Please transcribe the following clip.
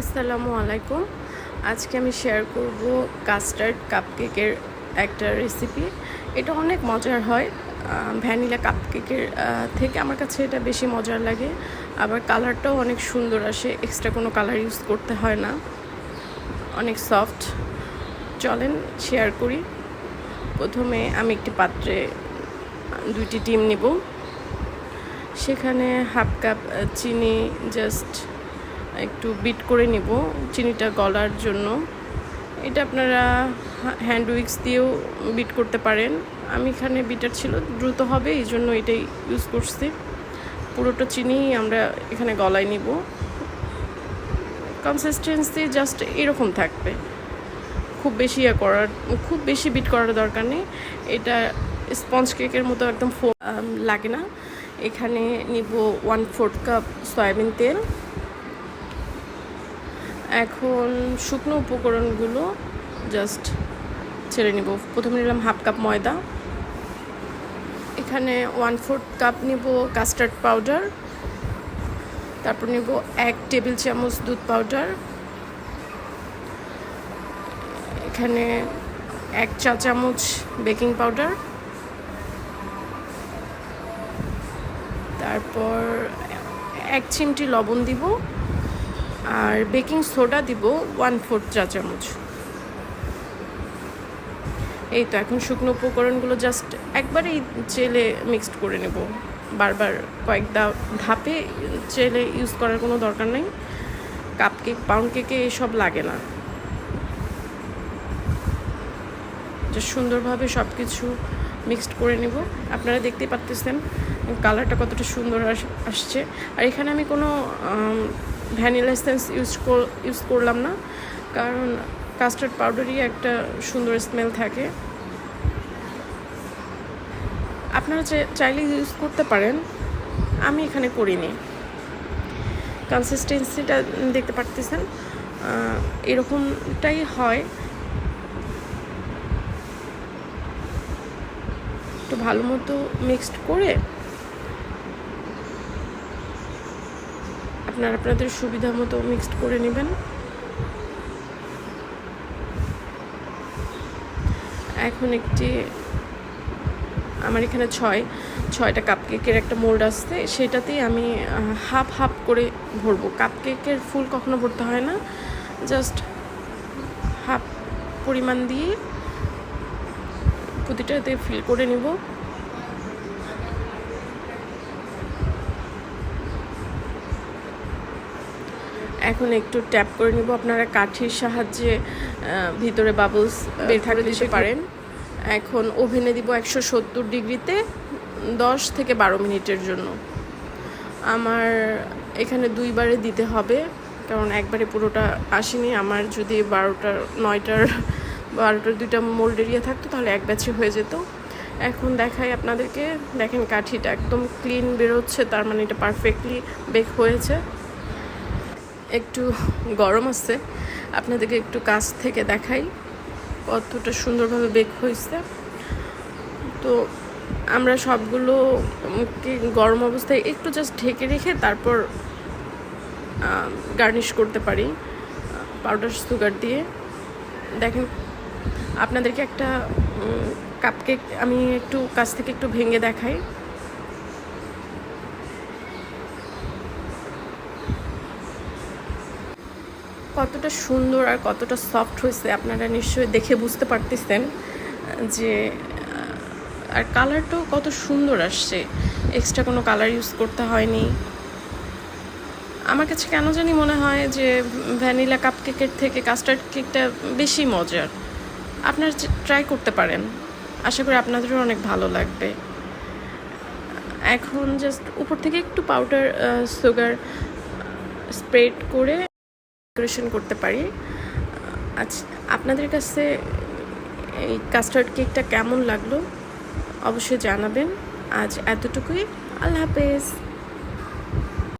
আসসালামু আলাইকুম। আজকে আমি শেয়ার করব কাস্টার্ড কাপকেকের একটা রেসিপি এটা অনেক মজার হয়। ভ্যানিলা কাপকেকের থেকে আমার কাছে এটা বেশি মজার লাগে। আবার কালারটাও অনেক সুন্দর আসে। এক্সট্রা কোনো কালার ইউজ করতে হয় না। অনেক সফট চলেন শেয়ার করি। প্রথমে আমি একটি পাত্রে দুইটি ডিম নেব। সেখানে হাফ কাপ চিনি জাস্ট একটু বিট করে নেব চিনিটা গলার জন্য। এটা আপনারা হ্যান্ড উইক্স দিয়েও বিট করতে পারেন। আমি এখানে বিটার ছিল, দ্রুত হবে, এই জন্য এটাই ইউজ করছি। পুরোটা চিনি আমরা এখানে গলায় নিব। কনসিস্টেন্সি জাস্ট এরকম থাকবে। খুব বেশি ইয়ে করার, খুব বেশি বিট করার দরকার নেই। এটা স্পঞ্জ কেকের মতো একদম লাগে না। এখানে নিব ওয়ান ফোর্থ কাপ সয়াবিন তেল। এখন শুকনো উপকরণগুলো জাস্ট ছেড়ে নিব। প্রথমে নিলাম হাফ কাপ ময়দা। এখানে ওয়ান ফোর্থ কাপ নিব কাস্টার্ড পাউডার তারপর নিব এক টেবিল চামচ দুধ পাউডার এখানে এক চা চামচ বেকিং পাউডার তারপর এক চিমটি লবণ দিব। আর বেকিং সোডা দিব ওয়ান ফোর্থ চা চামচ। এই তো এখন শুকনো উপকরণগুলো জাস্ট একবারেই চেলে মিক্সড করে নেব। বারবার কয়েক ধাপে চেলে ইউজ করার কোনো দরকার নেই। কাপ কেক পাউন্ড কেকে এসব লাগে না। সুন্দরভাবে সব কিছু মিক্সড করে নেব। আপনারা দেখতেই পারতেছেন, কালারটা কতটা সুন্দর আসছে। আর এখানে আমি কোনো ভ্যানিলা এসেন্স ইউজ ইউজ করলাম না। কারণ কাস্টার্ড পাউডারই একটা সুন্দর স্মেল থাকে। আপনারা চাইলে ইউজ করতে পারেন। আমি এখানে করিনি। কনসিস্টেন্সিটা দেখতে পারতেছেন। এরকমটাই হয়। একটু ভালো মতো মিক্সড করে আপনারা আপনাদের সুবিধা মতো মিক্সড করে নেবেন। এখন একটি, আমার এখানে ছয়, ছয়টা কাপ কেকের একটা মোল্ড আসছে। সেটাতেই আমি হাফ হাফ করে ভরবো। কাপ কেকের ফুল কখনো ভরতে হয় না। জাস্ট হাফ পরিমাণ দিয়ে প্রতিটাতে ফিল করে নিব। এখন একটু ট্যাপ করে নিব। আপনারা কাঠির সাহায্যে ভিতরে বাবলস বের করে দিতে পারেন। এখন ওভেনে দিব একশো সত্তর ডিগ্রিতে দশ থেকে বারো মিনিটের জন্য। আমার এখানে দুইবারে দিতে হবে কারণ একবারে পুরোটা আসেনি। আমার যদি বারোটার নয়টার বারোটার দুইটা মোল্ড এরিয়া থাকতো তাহলে এক ব্যাচে হয়ে যেত। এখন দেখাই আপনাদেরকে। দেখেন কাঠিটা একদম ক্লিন বেরোচ্ছে তার মানে এটা পারফেক্টলি বেক হয়েছে। একটু গরম আছে। আপনাদেরকে একটু কাছ থেকে দেখাই কতটা সুন্দরভাবে বেক হয়েছে। তো আমরা সবগুলো গরম অবস্থায় একটু জাস্ট ঢেকে রেখে তারপর গার্নিশ করতে পারি পাউডার সুগার দিয়ে। দেখেন, আপনাদেরকে একটা কাপকেক আমি একটু কাছ থেকে একটু ভেঙে দেখাই। কতটা সুন্দর আর কতটা সফট হয়েছে আপনারা নিশ্চয়ই দেখে বুঝতে পারতেছেন, যে আর কালারটাও কত সুন্দর আসছে। এক্সট্রা কোনো কালার ইউজ করতে হয়নি। আমার কাছে কেন জানি মনে হয় যে ভ্যানিলা কাপ কেকের থেকে কাস্টার্ড কেকটা বেশি মজার। আপনারা ট্রাই করতে পারেন। আশা করি আপনাদেরও অনেক ভালো লাগবে। এখন জাস্ট উপর থেকে একটু পাউডার সুগার স্প্রেড করে ডেকোরেশন করতে পারি। আচ্ছা আপনাদের কাছে এই কাস্টার্ড কেকটা কেমন লাগল? অবশ্যই জানাবেন। আজ এতটুকুই। আল্লাহ হাফেজ।